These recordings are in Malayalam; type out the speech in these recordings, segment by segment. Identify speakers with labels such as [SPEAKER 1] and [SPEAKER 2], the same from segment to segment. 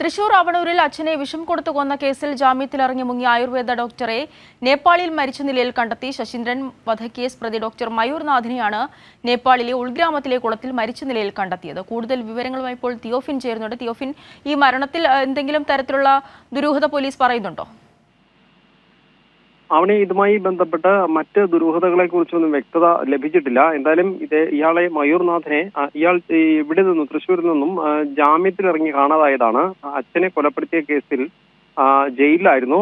[SPEAKER 1] തൃശൂർ അവണൂരിൽ അച്ഛനെ വിഷം കൊടുത്തു കൊന്ന കേസിൽ ജാമ്യത്തിലിറങ്ങി മുങ്ങിയ ആയുർവേദ ഡോക്ടറെ നേപ്പാളിൽ മരിച്ച നിലയിൽ കണ്ടെത്തി ശശീന്ദ്രൻ വധക്കേസ് പ്രതി ഡോക്ടർ മയൂർനാഥിനെയാണ് നേപ്പാളിലെ ഉൾഗ്രാമത്തിലെ കുളത്തിൽ മരിച്ച നിലയിൽ കണ്ടെത്തിയത്. കൂടുതൽ വിവരങ്ങളുമായി ഇപ്പോൾ തിയോഫിൻ ചേരുന്നുണ്ട്. തിയോഫിൻ ഈ മരണത്തിൽ എന്തെങ്കിലും തരത്തിലുള്ള ദുരൂഹത പോലീസ് പറയുന്നുണ്ടോ?
[SPEAKER 2] അവന് ഇതുമായി ബന്ധപ്പെട്ട് മറ്റ് ദുരൂഹതകളെ കുറിച്ചൊന്നും വ്യക്തത ലഭിച്ചിട്ടില്ല. എന്തായാലും ഇത് ഇയാളെ മയൂർനാഥനെ ഇയാൾ ഇവിടെ നിന്നും തൃശ്ശൂരിൽ നിന്നും ജാമ്യത്തിൽ ഇറങ്ങി കാണാതായതാണ്. അച്ഛനെ കൊലപ്പെടുത്തിയ കേസിൽ ജയിലിലായിരുന്നു.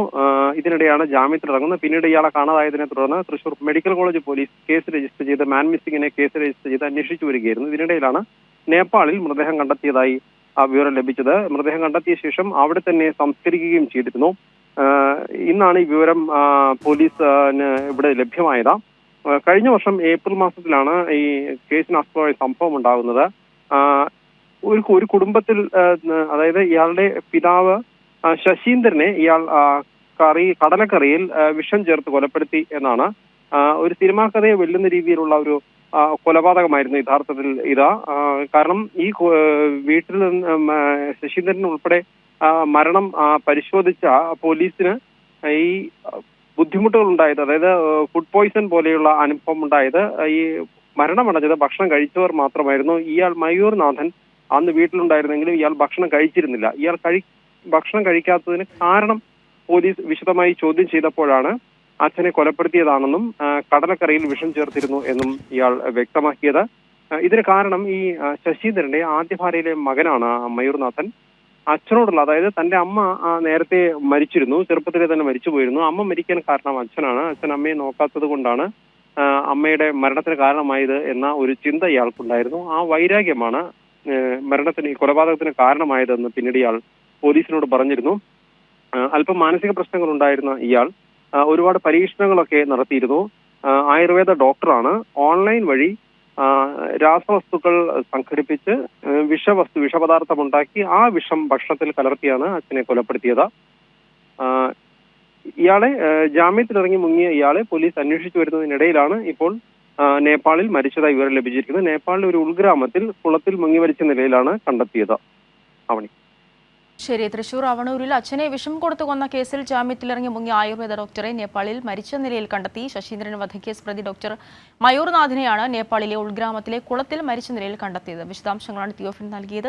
[SPEAKER 2] ഇതിനിടെയാണ് ജാമ്യത്തിൽ ഇറങ്ങുന്നത് പിന്നീട് ഇയാളെ കാണാതായതിനെ തുടർന്ന് Thrissur medical college police case register ചെയ്ത് മാൻ മിസ്സിങ്ങിനെ കേസ് രജിസ്റ്റർ ചെയ്ത് അന്വേഷിച്ചു വരികയായിരുന്നു. ഇതിനിടയിലാണ് നേപ്പാളിൽ മൃതദേഹം കണ്ടെത്തിയതായി വിവരം ലഭിച്ചത്. മൃതദേഹം കണ്ടെത്തിയ ശേഷം അവിടെ തന്നെ സംസ്കരിക്കുകയും ചെയ്തിരുന്നു. ഇന്നാണ് ഈ വിവരം പോലീസിന് ഇവിടെ ലഭ്യമായത്. കഴിഞ്ഞ വർഷം ഏപ്രിൽ മാസത്തിലാണ് ഈ കേസിന് കേസിനാസ്പദമായ സംഭവം ഉണ്ടാകുന്നത്. ഒരു ഒരു കുടുംബത്തിൽ അതായത് ഇയാളുടെ പിതാവ് ശശീന്ദ്രനെ ഇയാൾ കറി കടലക്കറിയിൽ വിഷം ചേർത്ത് കൊലപ്പെടുത്തി എന്നാണ്. ഒരു സിനിമാ കഥയെ വെല്ലുന്ന രീതിയിലുള്ള ഒരു കൊലപാതകമായിരുന്നു യഥാർത്ഥത്തിൽ ഇത്. കാരണം ഈ വീട്ടിൽ നിന്ന് ശശീന്ദ്രൻ ഉൾപ്പെടെ മരണം പരിശോധിച്ച പോലീസിന് ഈ ബുദ്ധിമുട്ടുകൾ ഉണ്ടായത് അതായത് ഫുഡ് പോയിസൺ പോലെയുള്ള അനുഭവം ഉണ്ടായത് ഈ മരണമടഞ്ഞത് ഭക്ഷണം കഴിച്ചവർ മാത്രമായിരുന്നു. ഇയാൾ മയൂർനാഥൻ അന്ന് വീട്ടിലുണ്ടായിരുന്നെങ്കിലും ഇയാൾ ഭക്ഷണം കഴിച്ചിരുന്നില്ല. ഇയാൾ കഴി ഭക്ഷണം കഴിക്കാത്തതിന് കാരണം പോലീസ് വിശദമായി ചോദ്യം ചെയ്തപ്പോഴാണ് അച്ഛനെ കൊലപ്പെടുത്തിയതാണെന്നും കടലക്കറിയിൽ വിഷം ചേർത്തിരുന്നു എന്നും ഇയാൾ വ്യക്തമാക്കിയത്. ഇതിന് കാരണം ഈ ശശീന്ദ്രന്റെ ആദ്യ ഭാര്യയിലെ മകനാണ് മയൂർനാഥൻ. അച്ഛനോടുള്ള അതായത് തന്റെ അമ്മ നേരത്തെ മരിച്ചിരുന്നു ചെറുപ്പത്തിലെ തന്നെ മരിച്ചു പോയിരുന്നു. അമ്മ മരിക്കാൻ കാരണം അച്ഛനാണ്. അച്ഛൻ അമ്മയെ നോക്കാത്തത് കൊണ്ടാണ് അമ്മയുടെ മരണത്തിന് കാരണമായത് എന്ന ഒരു ചിന്ത ഇയാൾക്കുണ്ടായിരുന്നു. ആ വൈരാഗ്യമാണ് മരണത്തിന് കൊലപാതകത്തിന് കാരണമായതെന്ന് പിന്നീട് ഇയാൾ പോലീസിനോട് പറഞ്ഞിരുന്നു. അല്പം മാനസിക പ്രശ്നങ്ങൾ ഉണ്ടായിരുന്ന ഇയാൾ ഒരുപാട് പരീക്ഷണങ്ങളൊക്കെ നടത്തിയിരുന്നു. ആയുർവേദ ഡോക്ടറാണ്. ഓൺലൈൻ വഴി രാസവസ്തുക്കൾ സംഘടിപ്പിച്ച് വിഷവസ്തു വിഷപദാർത്ഥം ഉണ്ടാക്കി ആ വിഷം ഭക്ഷണത്തിൽ കലർത്തിയാണ് അച്ഛനെ കൊലപ്പെടുത്തിയത്. ഇയാളെ ജാമ്യത്തിലിറങ്ങി മുങ്ങിയ ഇയാളെ പോലീസ് അന്വേഷിച്ചു വരുന്നതിനിടയിലാണ് ഇപ്പോൾ നേപ്പാളിൽ മരിച്ചതായി വിവരം ലഭിച്ചിരിക്കുന്നത്. നേപ്പാളിലെ ഒരു ഉൾഗ്രാമത്തിൽ കുളത്തിൽ മുങ്ങി മരിച്ച നിലയിലാണ് കണ്ടെത്തിയത്. അവണി
[SPEAKER 1] ശരി തൃശൂർ അവണൂരിൽ അച്ഛനെ വിഷം കൊടുത്തു കൊന്ന കേസിൽ ജാമ്യത്തിലിറങ്ങി മുങ്ങിയ ആയുർവേദ ഡോക്ടറെ നേപ്പാളിൽ മരിച്ച നിലയിൽ കണ്ടെത്തി. ശശീന്ദ്രൻ വധക്കേസ് പ്രതി ഡോക്ടർ മയൂർനാഥിനെയാണ് നേപ്പാളിലെ ഉൾഗ്രാമത്തിലെ കുളത്തിൽ മരിച്ച നിലയിൽ കണ്ടെത്തിയത്. വിശദാംശങ്ങളാണ് തിയോഫിൻ നൽകിയത്.